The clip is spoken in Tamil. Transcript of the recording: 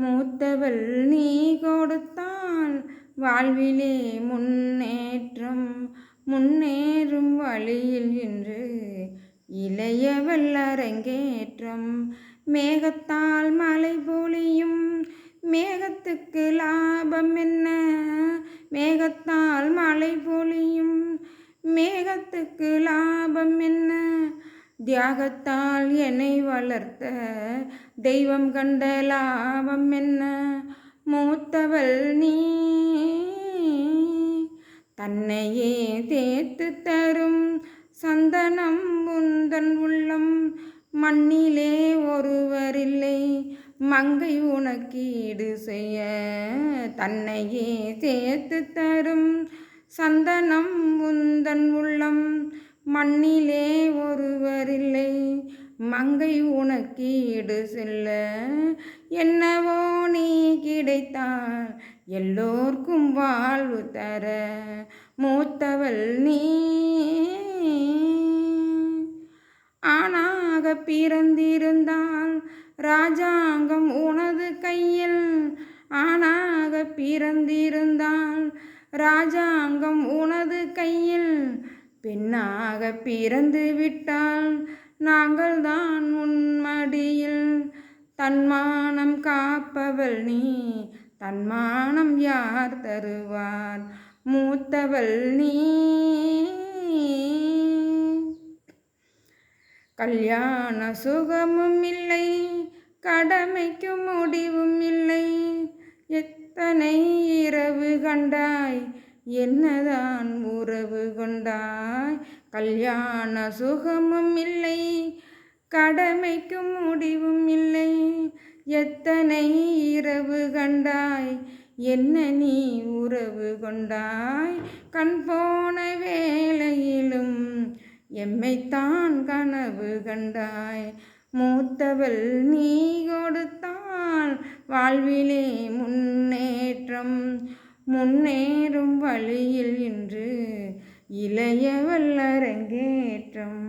மூத்தவள் நீ கொடுத்தால் வாழ்விலே முன்னேற்றம் முன்னேறும் வழியில் இன்று இளையவள் அரங்கேற்றம். மேகத்தால் மலை பொழியும் மேகத்துக்கு லாபம் என்ன? மேகத்தால் மழை பொழியும் மேகத்துக்கு லாபம் என்ன? தியாகத்தால் என்னை வளர்த்த தெய்வம் கண்ட லாபம் என்ன? மூத்தவள் நீ. தன்னையே தேத்து தரும் சந்தனம் உந்தன் உள்ளம். மண்ணிலே ஒருவரில்லை மங்கை உனக்கீடு செய்ய. தன்னையே சேர்த்து தரும் சந்தனம் உந்தன் உள்ளம். மண்ணிலே ஒருவர் மங்கை உனக்கீடு செல்ல. என்னவோ நீ கிடைத்தால் எல்லோர்க்கும் வாழ்வு தர. மூத்தவள் நீ. ஆணாக பிறந்திருந்தால் ராஜாங்கம் உனது கையில். ஆணாக பிறந்திருந்தால் ராஜாங்கம் உனது கையில். பெண்ணாக பிறந்து விட்டால் நாங்கள் தான் உன்மடியில். தன்மானம் காப்பவள் நீ தன்மானம் யார் தருவார்? மூத்தவள் நீ. கல்யாண சுகமும் இல்லை கடமைக்கு முடிவும் இல்லை. எத்தனை இரவு கண்டாய் என்னதான் உறவு கொண்டாய்? கல்யாண சுகமும் இல்லை கடமைக்கும் முடிவும் இல்லை. எத்தனை இரவு கண்டாய்? என்ன நீ உறவு கொண்டாய்? கண் போன வேளையிலும் எம்மைத்தான் கனவு கண்டாய். மூத்தவள் நீ கொடுத்தால் வாழ்விலே முன் முன்னேறும் வழியில் இன்று இளைய வல்லரங்கேற்றம்